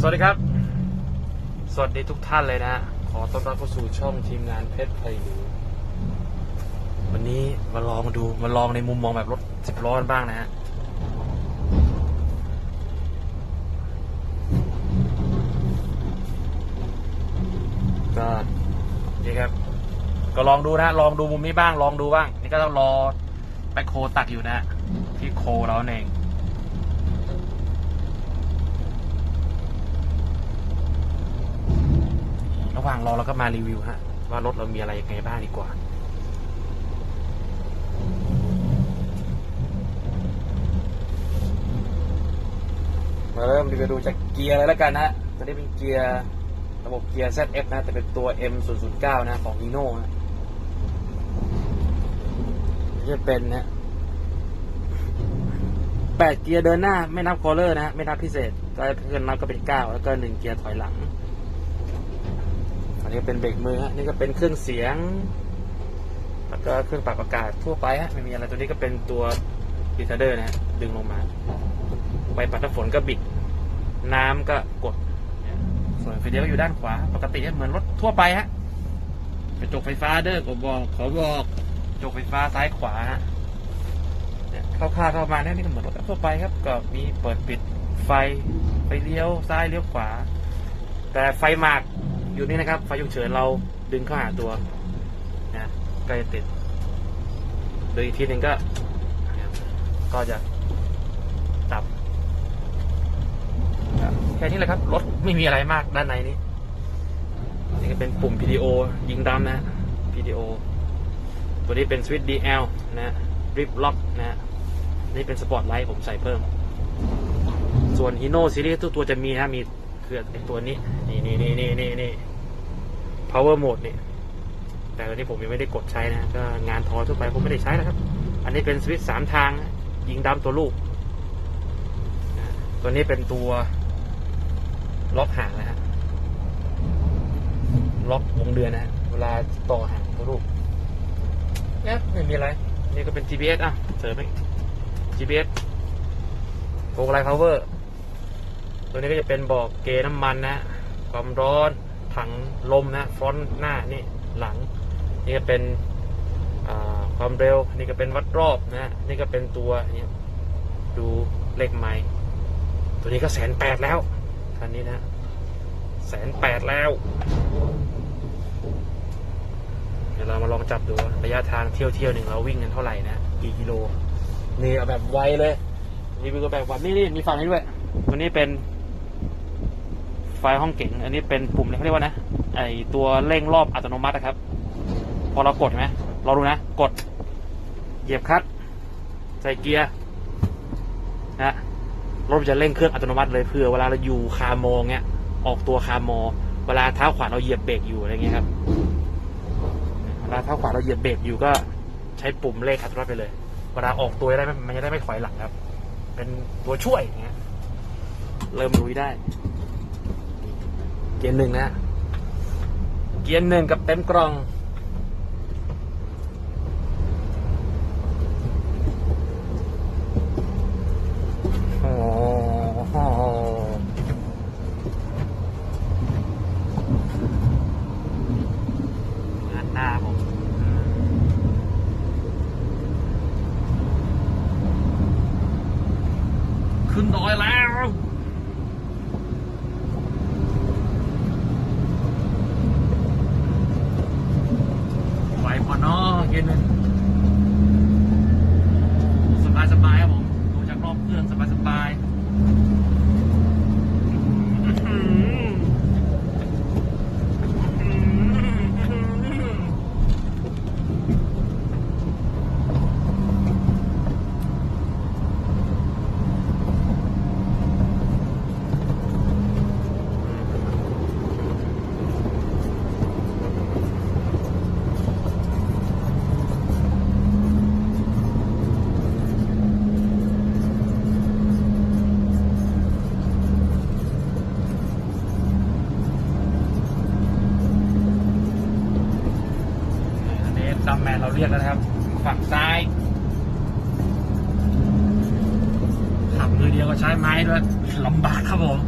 สวัสดีครับ สวัสดีทุกท่านเลยนะ ขอต้อนรับเข้าสู่ช่องทีมงานเพชรไพลูวันนี้มาลองดูมาลองในมุมมองแบบรถสิบล้อกันบ้างนะฮะก็นี่ครับ ก็ลองดูนะลองดูมุมนี้บ้าง ลองดูบ้าง นี่ก็ต้องรอแบคโคตักอยู่นะที่โคเราเอง ระหว่างรอเราก็มารีวิวฮะ ว่ารถเรามีอะไรยังไงบ้างดีกว่ามาเริ่มรีวิวดูจากเกียร์เลยแล้วกันนะตัวนี้เป็นเกียร์ระบบเกียร์ ZF นะ แต่เป็นตัว M009 นะ ของ Hino นะจะเป็นนะแปดเกียร์เดินหน้า ไม่นับคอลเลอร์นะฮะไม่นับพิเศษก็เพื่อนนับก็เป็นเก้าแล้วก็หนึ่งเกียร์ถอยหลัง นนี้เป็นเบรกมือฮะนี่ก็เป็นเครื่องเสียง แล้วก็เครื่องปรับอากาศทั่วไปฮะไม่มีอะไรตัวนี้ก็เป็นตัวดีเทเดอร์นะฮะดึงลงมา ไปปัดน้ำฝนก็บิด น้ำก็กด ส่วนไฟเดียวก็อยู่ด้านขวา ปกติเหมือนรถทั่วไปฮะกระจกไฟฟ้าเด้อผมบอกขอบอกกระจกไฟฟ้าซ้ายขวาฮะเนี่ยเข้าค่าเข้ามาเนี่ยนี่ก็เหมือนรถทั่วไปครับ ก็มีเปิดปิดไฟไฟเลี้ยวซ้ายเลี้ยวขวา แต่ไฟหมาก อยู่นี่นะครับไฟฉุกเฉินเราดึงเข้าหาตัวนะก็จะติดโดยอีกทีหนึ่งก็ ก็จะดับแค่นี้แหละครับ รถไม่มีอะไรมากด้านในนี้นี่ก็เป็นปุ่ม PDO ยิงดำนะ PDO ตัวนี้เป็นสวิตช์ DL นะริบล็อกนะนี่เป็นสปอร์ตไลท์ผมใส่เพิ่ม ส่วน Hino ซีรีส์ทุกตัวจะมีนะมี คือไอตัวนี้ นี่นี่นี่นี่นี่นี่ power mode นี่ แต่ตัวนี้ผมยังไม่ได้กดใช้นะก็งานทอทั่วไปผมไม่ได้ใช้นะครับ อันนี้เป็นสวิตช์สามทาง ยิงดำตัวลูก ตัวนี้เป็นตัวล็อกหางนะฮะ ล็อกวงเดือนนะฮะ เวลาต่อหางตัวลูกเนี่ยไม่มีอะไร นี่ก็เป็น GPS อะ เสริมไหม GPS โฟกัสไลท์พาวเวอร์ ตัวนี้ก็จะเป็นบอกเกน้ำมันนะ ความร้อนถังลมนะฟรอนต์หน้านี่หลัง นี่ก็เป็นความเร็ว นี่ก็เป็นวัดรอบนะนี่ก็เป็นตัวนี่ดูเลขไมล์ตัวนี้ก็แสนแปดแล้วคันนี้นะแสนแปดแล้ว เดี๋ยวเรามาลองจับดูระยะทางเที่ยวเที่ยวหนึ่งเราวิ่งกันเท่าไหร่นะ กี่กิโล นี่เอาแบบไวเลยรีวิวแบบไวนี่นี่มีฝั่งนี้ด้วยตัวนี้เป็น ไฟห้องเก๋ง อันนี้เป็นปุ่มอะไรเขาเรียกว่านะ ไอตัวเร่งรอบอัตโนมัตินะครับ พอเรากดไหมเราดูนะ กด เหยียบคลัตช์ใส่เกียร์นะรถจะเร่งเครื่องอัตโนมัติเลยเพื่อเวลาเราอยู่คาโมงเงี้ย ออกตัวคาโม เวลาเท้าขวาเราเหยียบเบรกอยู่อะไรเงี้ยครับเวลาเท้าขวาเราเหยียบเบรกอยู่ก็ใช้ปุ่มเลขอัตโนมัติไปเลย เวลาออกตัวได้ไม่มันจะได้ไม่ถอยหลังครับ เป็นตัวช่วยเงี้ย เริ่มลุยได้ เกียร์หนึ่งนะ เกียร์หนึ่งกับเต็มกล่อง เรียกแล้วนะครับ ฝั่งซ้าย ขับมือเดียวก็ใช้ไม้ด้วยลำบากครับผม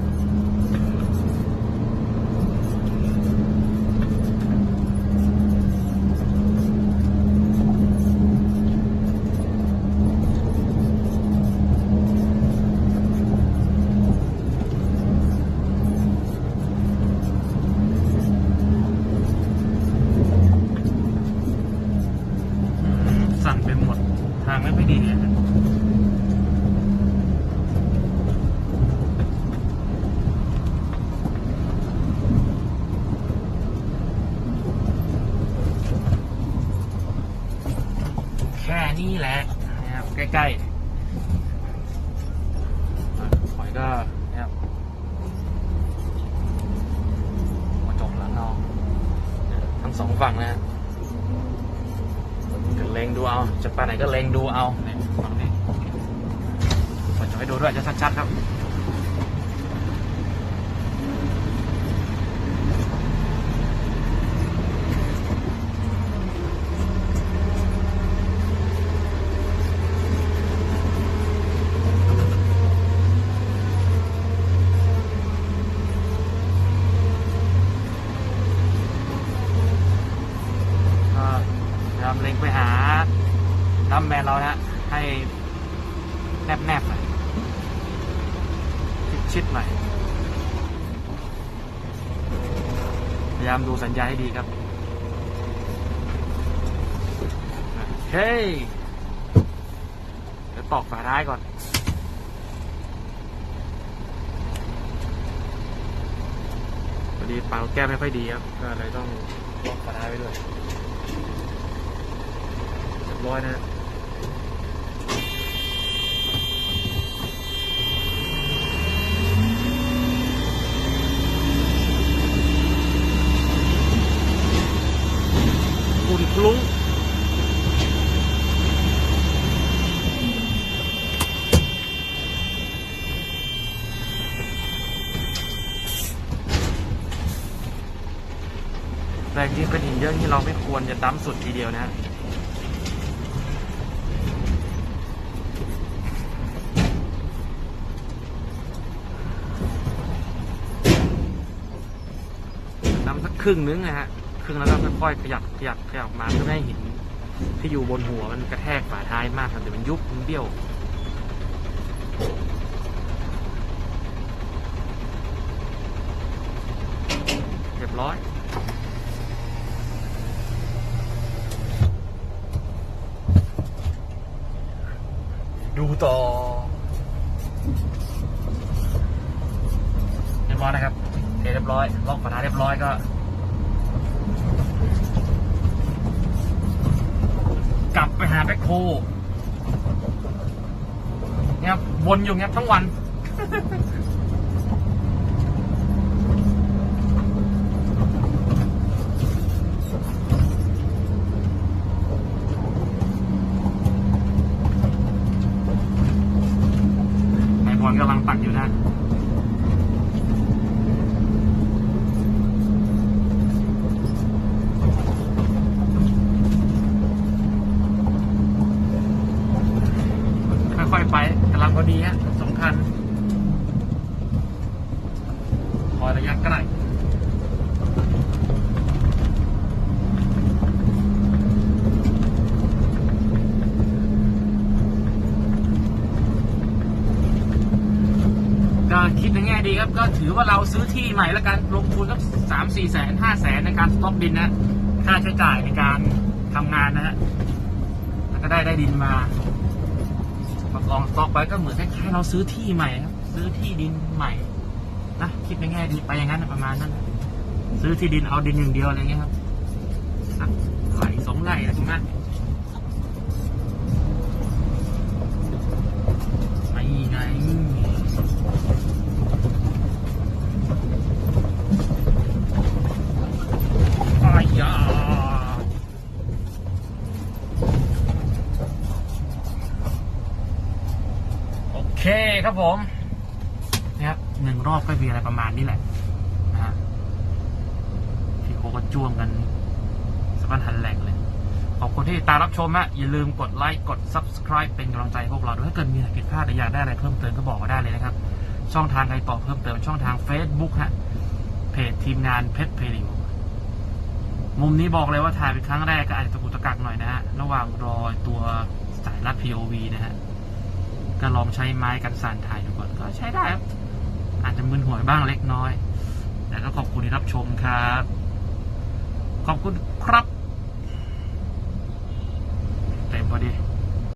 สั่นไปหมด ทางไม่ค่อยดีแค่นี้แหละนะครับใกล้ๆหอยก็นะครับมาจบแล้วเราทั้งสองฝั่งนะฮะ ล็งดูเอา จะไปไหนก็เล็งดูเอาเนี่ยฝั่งนี้เปิดจะให้ดูด้วยจะชัดๆครับ ก็พยายามเล็งไปหา ดัมแมนเรานะฮะให้แนบแนบๆหน่อยชิดชิดๆหน่อยพยายามดูสัญญาณให้ดีครับเฮ้ยเดี๋ยวตอกฝาท้ายก่อนพอดีเปล่าแก้ไม่ค่อยดีครับ ก็เลยต้องล็อกฝาท้ายไว้ด้วยเรียร้อยนะฮะคุณค ลุงแต่จริงเป็นหินเยอะที่เราไม่ควรจะดั้มสุดทีเดียวนะฮะน้ำสักครึ่งนึงนะฮะ รึ่งแล้วก็ค่อยๆขยับขยับขยับออกมาเพื่อไม่ให้หินที่อยู่บนหัวมันกระแทกฝาท้ายมากครับเดี๋ยวมันยุบมันเบี้ยวเรียบร้อยดูต่อเรียบร้อยนะครับเทเรียบร้อย ล็อกฝาท้ายเรียบร้อยก็ กลับไปหาแบ็คโฮเนี่ยครับวนอยู่เงี้ยทั้งวันายพรกำลังตักอยู่นะ ค่อยๆไปกำลังพอดีฮะสำคัญ คอยระยะใกล้ก็คิดในแง่ดีครับ ก็ถือว่าเราซื้อที่ใหม่แล้วกันลงทุนสักสามสี่แสนห้าแสนในการสต็อกดินนะ ค่าใช้จ่ายในการทำงานนะฮะแล้วก็ได้ได้ดินมาประกองสต็อกไว้ก็เหมือนคล้ายๆเราซื้อที่ใหม่ครับ ซื้อที่ดินใหม่ นะคิดในแง่ดีไปอย่างนั้นประมาณนั้น ซื้อที่ดินเอาดินอย่างเดียวอะไรเงี้ยครับสักไหลสองไร่อะไรประมาณนี้ไม่ไงอ้ายยาโอเคครับผม หนึ่งรอบก็มีอะไรประมาณนี้แหละนะฮะพี่โคก็จ้วงกันสะพันหันแหลกเลย ขอบคุณที่ตามรับชมฮะอย่าลืมกดไลค์กด subscribe เป็นกำลังใจพวกเราด้วยถ้าเกิดมีอะไรผิดพลาดหรืออยากได้อะไรเพิ่มเติมก็บอกมาได้เลยนะครับ ช่องทางใครต่อเพิ่มเติมช่องทาง Facebook ฮะเพจทีมงานเพชรเพลิวมุมนี้บอกเลยว่าถ่ายเป็นครั้งแรกก็อาจจะตะกุตะกักหน่อยนะฮะระหว่างรอตัวสายรัด POV นะฮะก็ลองใช้ไม้กันสั่นถ่ายดูก่อนก็ใช้ได้ครับ อาจจะมึนหัวบ้างเล็กน้อย แต่ก็ขอบคุณที่รับชมครับ ขอบคุณครับ เต็มพอดี